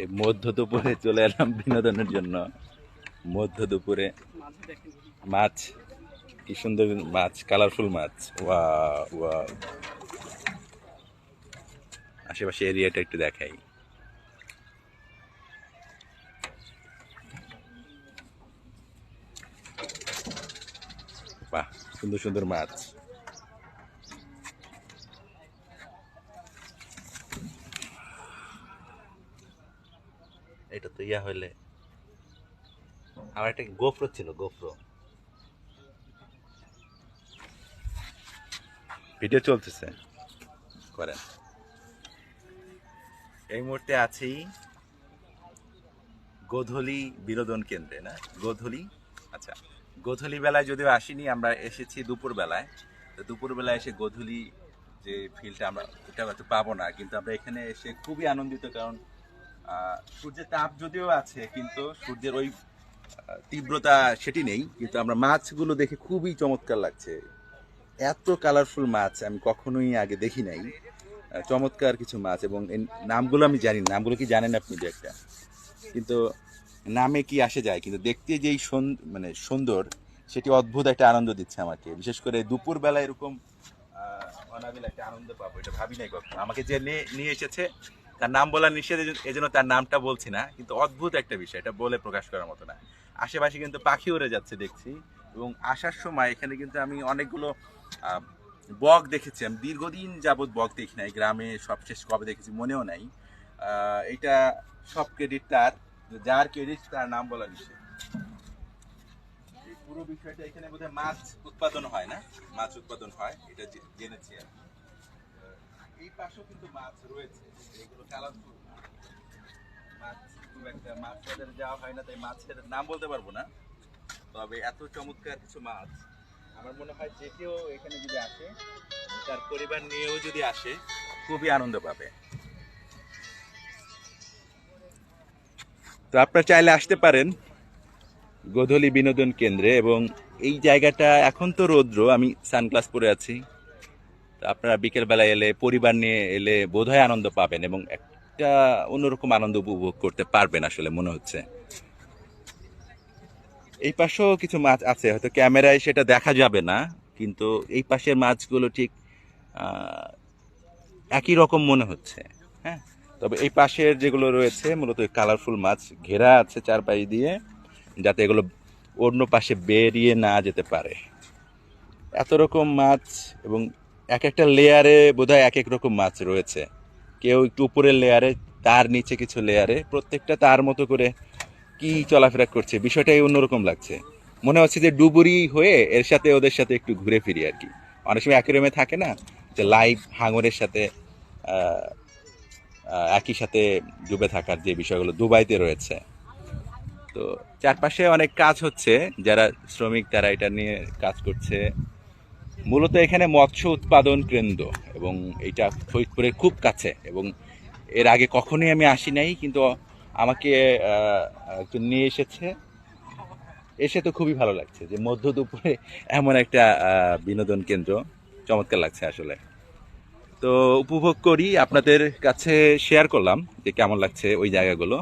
এই মধ্য দুপুরে চলে এলাম বিনোদনের জন্য। মধ্য দুপুরে মাছ, কি সুন্দর মাছ কালারফুল মাছ। ওয়া ওয়া আশেপাশে এরিয়াটা একটু দেখাই। বাহ, সুন্দর সুন্দর মাছ। এটা তো ইয়া হইলে। আমার একটা গোপ্রো ছিল গোপ্রো। ভিডিও চলতেছে। করেন। এই মুহূর্তে আছি গোধূলি বিনোদন কেন্দ্রে না? গোধূলি? আচ্ছা গোধূলি বেলায় যদিও আসিনি আমরা এসেছি দুপুর বেলায় তো দুপুর বেলায় এসে গোধূলি যে ফিল্ডটা আমরা ওটা হয়তো পাবো না কিন্তু আমরা এখানে এসে খুবই আনন্দিত কারণ সূর্যের তাপ যদিও আছে, কিন্তু সূর্যের ওই তীব্রতা সেটি নেই, কিন্তু আমরা মাছগুলো দেখে খুবই চমৎকার লাগছে। এত কালারফুল মাছ আমি কখনোই আগে দেখি নাই। চমৎকার কিছু মাছ এবং নামগুলো আমি জানি। নামগুলো কি জানেন আপনি দু একটা? কিন্তু নামে কি আসে যায়, কিন্তু দেখতে যেই মানে সুন্দর, সেটি অদ্ভুত একটা আনন্দ দিচ্ছে আমাকে। বিশেষ করে দুপুর বেলা এরকম অনাবিল একটা আনন্দ পাবো, এটা ভাবি নাই কখনো। আমাকে যে নিয়ে এসেছে তার নাম বলা নিষেধ, এজন্য তার নামটা বলছি না, কিন্তু অদ্ভুত একটা বিষয়, এটা বলে প্রকাশ করার মতো না। আশেপাশে কিন্তু পাখি উড়ে যাচ্ছে দেখছি, এবং আসার সময় এখানে কিন্তু আমি অনেকগুলো বক দেখেছি। আমি দীর্ঘদিন যাবৎ বক দেখি নাই, গ্রামে সবশেষ কবে দেখেছি মনেও নাই। এটা সব ক্রেডিট তার, যার ক্রেডিট তার নাম বলা নিষেধ। পুরো বিষয়টা এখানে বোধহয় মাছ উৎপাদন হয় না? মাছ উৎপাদন হয়, এটা জেনেছি এই পাশেও কিন্তু মাছ রয়েছে এগুলো কালারফুল মাছ খুব একটা, মাছ যাওয়া হয় না, তাই মাছের নাম বলতে পারব না। তবে এত চমৎকার কিছু মাছ, আমার মনে হয় যে কেউ এখানে যদি আসে, তার পরিবার নিয়েও যদি আসে, খুবই আনন্দ পাবে। তো আপনারা চাইলে আসতে পারেন গোধূলি বিনোদন কেন্দ্রে এবং এই জায়গাটা এখন তো রৌদ্র, আমি সানগ্লাস পরে আছি। আপনারা বিকেলবেলায় এলে, পরিবার নিয়ে এলে বোধহয় আনন্দ পাবেন এবং একটা অন্যরকম আনন্দ উপভোগ করতে পারবেন আসলে মনে হচ্ছে। এই পাশেও কিছু মাছ আছে, হয়তো ক্যামেরায় সেটা দেখা যাবে না, কিন্তু এই পাশের মাছগুলো ঠিক একই রকম মনে হচ্ছে হ্যাঁ? তবে এই পাশের যেগুলো রয়েছে, মূলত কালারফুল মাছ, ঘেরা আছে চারপাশ দিয়ে, যাতে এগুলো অন্য পাশে বেরিয়ে না যেতে পারে। এত রকম মাছ এবং এক একটা লেয়ারে বোধহয় এক এক রকম মাছ রয়েছে। কেউ একটু উপরের লেয়ারে তার নিচে কিছু লেয়ারে প্রত্যেকটা তার মতো করে কি চলাফেরা করছে, বিষয়টাই অন্যরকম লাগছে। মনে হচ্ছে যে ডুবুরি হয়ে এর সাথে ওদের সাথে একটু ঘুরে ফিরি আর কি। অনেক সময় একই অ্যাকুরিয়ামে থাকে না, যে লাইভ হাঙরের সাথে একই সাথে ডুবে থাকার যে বিষয়গুলো দুবাইতে রয়েছে। তো চারপাশে অনেক কাজ হচ্ছে, যারা শ্রমিক তারা এটা নিয়ে কাজ করছে। মূলত এখানে মৎস্য উৎপাদন কেন্দ্র এবং এটা ফরিদপুরের খুব কাছে এবং এর আগে কখনোই আমি আসি নাই, কিন্তু আমাকে একজন নিয়ে এসেছে। এসে তো খুবই ভালো লাগছে যে মধ্য দুপুরে এমন একটা বিনোদন কেন্দ্র চমৎকার লাগছে আসলে। তো উপভোগ করি, আপনাদের কাছে শেয়ার করলাম যে কেমন লাগছে ওই জায়গাগুলো।